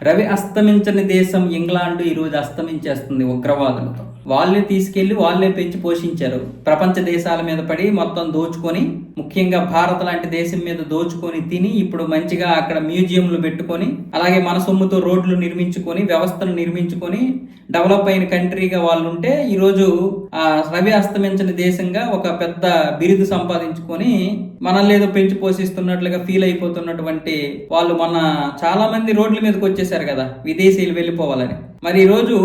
రవి అస్తమించని దేశం ఇంగ్లాండ్ ఈరోజు అస్తమించేస్తుంది ఉగ్రవాదులతో. వాళ్ళే తీసుకెళ్ళి వాళ్ళే పెంచి పోషించారు. ప్రపంచ దేశాల మీద పడి మొత్తం దోచుకొని ముఖ్యంగా భారత్ లాంటి దేశం మీద దోచుకొని తిని ఇప్పుడు మంచిగా అక్కడ మ్యూజియంలు పెట్టుకొని అలాగే మన సొమ్ముతో రోడ్లు నిర్మించుకొని వ్యవస్థను నిర్మించుకొని డెవలప్ అయిన కంట్రీగా వాళ్ళు ఉంటే ఈరోజు ఆ రవి అస్తమించని దేశంగా ఒక పెద్ద బిరుదు సంపాదించుకొని మనల్ని ఏదో పెంచి పోషిస్తున్నట్లుగా ఫీల్ అయిపోతున్నటువంటి వాళ్ళు మన చాలా మంది రోడ్ల మీదకి వచ్చేసారు కదా విదేశీయులు వెళ్ళిపోవాలని. మరి ఈరోజు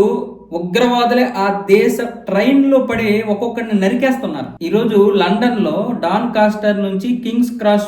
ఉగ్రవాదులే ఆ దేశ ట్రైన్లో పడి ఒక్కొక్కరిని నరికేస్తున్నారు. ఈరోజు లండన్లో డాన్ కాస్టర్ నుంచి కింగ్స్ క్రాస్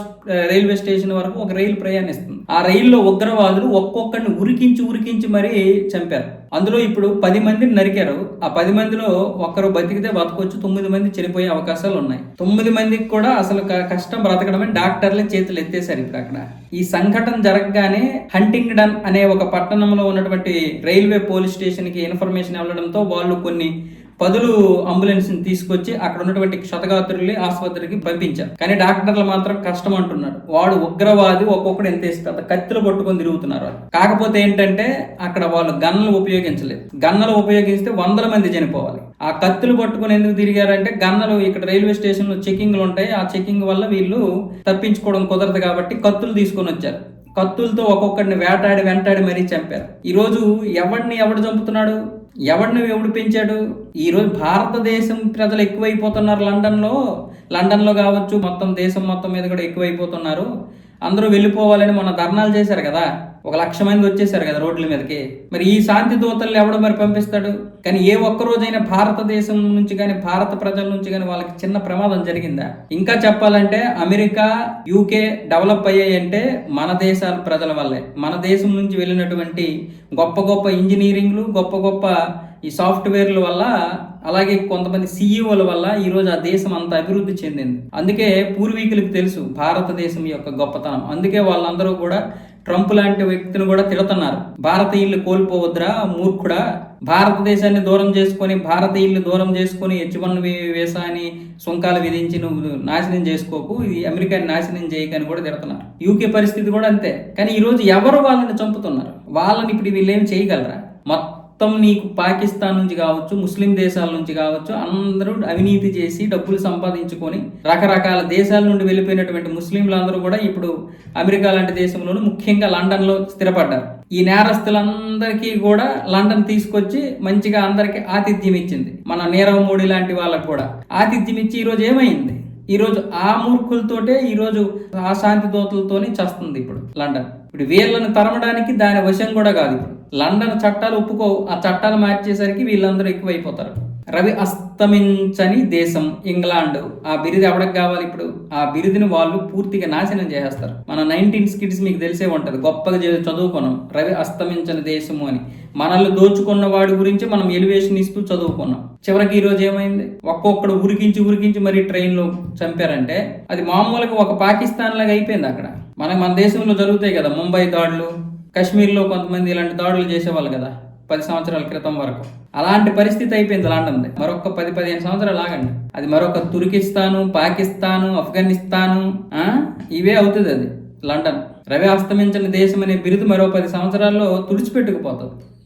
రైల్వే స్టేషన్ వరకు ఒక రైలు ప్రయాణిస్తుంది. ఆ రైల్లో ఉగ్రవాదులు ఒక్కొక్కరిని ఉరికించి ఉరికించి మరీ చంపారు. అందులో ఇప్పుడు పది మందిని నరికారు. ఆ పది మందిలో ఒక్కరు బతికితే బతకొచ్చు తొమ్మిది మంది చనిపోయే అవకాశాలు ఉన్నాయి. తొమ్మిది మందికి కూడా అసలు క- కష్టం బ్రతకడమే డాక్టర్లే చేతులు ఎత్తేసారు ఇప్పుడు అక్కడ. ఈ సంఘటన జరగగానే హంటింగ్డన్ అనే ఒక పట్టణంలో ఉన్నటువంటి రైల్వే పోలీస్ స్టేషన్కి ఇన్ఫర్మేషన్ ఇవ్వడంతో వాళ్ళు కొన్ని పదులు అంబులెన్స్ని తీసుకొచ్చి అక్కడ ఉన్నటువంటి క్షతగాత్రుల్ని ఆసుపత్రికి పంపించారు. కానీ డాక్టర్లు మాత్రం కష్టం అంటున్నారు. వాడు ఉగ్రవాది ఒక్కొక్కడు ఎంత ఇస్తారు కత్తులు పట్టుకొని తిరుగుతున్నారు కాకపోతే ఏంటంటే అక్కడ వాళ్ళు గన్నలు ఉపయోగించలేదు. గన్నలు ఉపయోగిస్తే వందల మంది చనిపోవాలి. ఆ కత్తులు పట్టుకొని ఎందుకు తిరిగారంటే గన్నలు ఇక్కడ రైల్వే స్టేషన్లో ఉంటాయి. ఆ చెక్కింగ్ వల్ల వీళ్ళు తప్పించుకోవడం కుదరదు కాబట్టి కత్తులు తీసుకొని వచ్చారు. కత్తులతో ఒక్కొక్కడిని వేటాడి వెంటాడి మరీ చంపారు. ఈరోజు ఎవడిని ఎవడు చంపుతున్నాడు? ఎవడిని ఎవడు పెంచాడు? ఈరోజు భారతదేశం ప్రజలు ఎక్కువైపోతున్నారు లండన్లో. లండన్లో కావచ్చు మొత్తం దేశం మొత్తం మీద కూడా ఎక్కువైపోతున్నారు. అందరూ వెళ్ళిపోవాలని మొన్న ధర్నాలు చేశారు కదా. ఒక లక్ష మంది వచ్చేసారు కదా రోడ్ల మీదకి. మరి ఈ శాంతి దూతల్ని ఎవడు మరి పంపిస్తాడు? కానీ ఏ ఒక్క రోజైనా భారతదేశం నుంచి కానీ భారత ప్రజల నుంచి కానీ వాళ్ళకి చిన్న ప్రమాదం జరిగిందా? ఇంకా చెప్పాలంటే అమెరికా యూకే డెవలప్ అయ్యాయంటే మన దేశాల ప్రజల వల్లే. మన దేశం నుంచి వెళ్ళినటువంటి గొప్ప గొప్ప ఇంజనీరింగ్లు గొప్ప గొప్ప ఈ సాఫ్ట్వేర్ల వల్ల అలాగే కొంతమంది సీఈఓల వల్ల ఈరోజు ఆ దేశం అంత అభివృద్ధి చెందింది. అందుకే పూర్వీకులకు తెలుసు భారతదేశం యొక్క గొప్పతనం. అందుకే వాళ్ళందరూ కూడా ట్రంప్ లాంటి వ్యక్తిని కూడా తిడుతున్నారు. భారతీయులు కోల్పోవద్దురా మూర్ఖుడా. భారతదేశాన్ని దూరం చేసుకొని భారతీయులు దూరం చేసుకొని హెచ్ వన్ వేసా అని సుంకాలు విధించి నువ్వు నాశనం చేసుకోకు ఇది అమెరికాని నాశనం చేయకని కూడా తిడుతున్నారు. యూకే పరిస్థితి కూడా అంతే. కానీ ఈరోజు ఎవరు వాళ్ళని చంపుతున్నారు? వాళ్ళని ఇప్పుడు వీళ్ళేం చేయగలరా? మొత్తం మొత్తం నీకు పాకిస్తాన్ నుంచి కావచ్చు ముస్లిం దేశాల నుంచి కావచ్చు అందరూ అవినీతి చేసి డబ్బులు సంపాదించుకొని రకరకాల దేశాల నుండి వెళ్ళిపోయినటువంటి ముస్లింలు అందరూ కూడా ఇప్పుడు అమెరికా లాంటి దేశంలోనూ ముఖ్యంగా లండన్లో స్థిరపడ్డారు. ఈ నేరస్తులందరికీ కూడా లండన్ తీసుకొచ్చి మంచిగా అందరికి ఆతిథ్యం ఇచ్చింది. మన నీరవ్ మోడీ లాంటి వాళ్ళకు కూడా. ఆతిథ్యం ఇచ్చి ఈరోజు ఏమైంది? ఈరోజు ఆ మూర్ఖులతోటే ఈరోజు రోజు ఆ శాంతి దోతలతోనే చస్తుంది ఇప్పుడు లండన్. ఇప్పుడు వీళ్ళని తరమడానికి దాని వశం కూడా కాదు ఇప్పుడు. లండన్ చట్టాలు ఒప్పుకోవు ఆ చట్టాలు మార్చేసరికి వీళ్ళందరూ ఎక్కువైపోతారు. రవి అస్తమించని దేశం ఇంగ్లాండ్. ఆ బిరుది ఎవరికి కావాలి ఇప్పుడు? ఆ బిరుదిని వాళ్ళు పూర్తిగా నాశనం చేసేస్తారు. మన నైన్టీన్ స్కిడ్స్ మీకు తెలిసే ఉంటుంది. గొప్పగా చదువుకున్నాం. రవి అస్తమించని దేశము అని. మనల్ని దోచుకున్న వాడి గురించి మనం ఎలివేషన్ ఇస్తూ చదువుకున్నాం. చివరికి ఈ రోజు ఏమైంది? ఒక్కొక్కడు ఉరికించి ఉరికించి మరి ట్రైన్లో చంపారంటే అది మామూలుగా ఒక పాకిస్తాన్ లాగా అయిపోయింది అక్కడ. మన మన దేశంలో జరుగుతాయి కదా ముంబై దాడులు కాశ్మీర్లో కొంతమంది ఇలాంటి దాడులు చేసేవాళ్ళు కదా పది సంవత్సరాల క్రితం వరకు. అలాంటి పరిస్థితి అయిపోయింది లండన్ మరొక పది పదిహేను సంవత్సరాలు ఆగండి. అది మరొక తుర్కిస్తాను పాకిస్తాను ఆఫ్ఘనిస్తాను ఇవే అవుతుంది అది లండన్. రవి అస్తమించిన దేశం అనే బిరుదు మరో పది సంవత్సరాల్లో తుడిచిపెట్టుకుపోతుంది.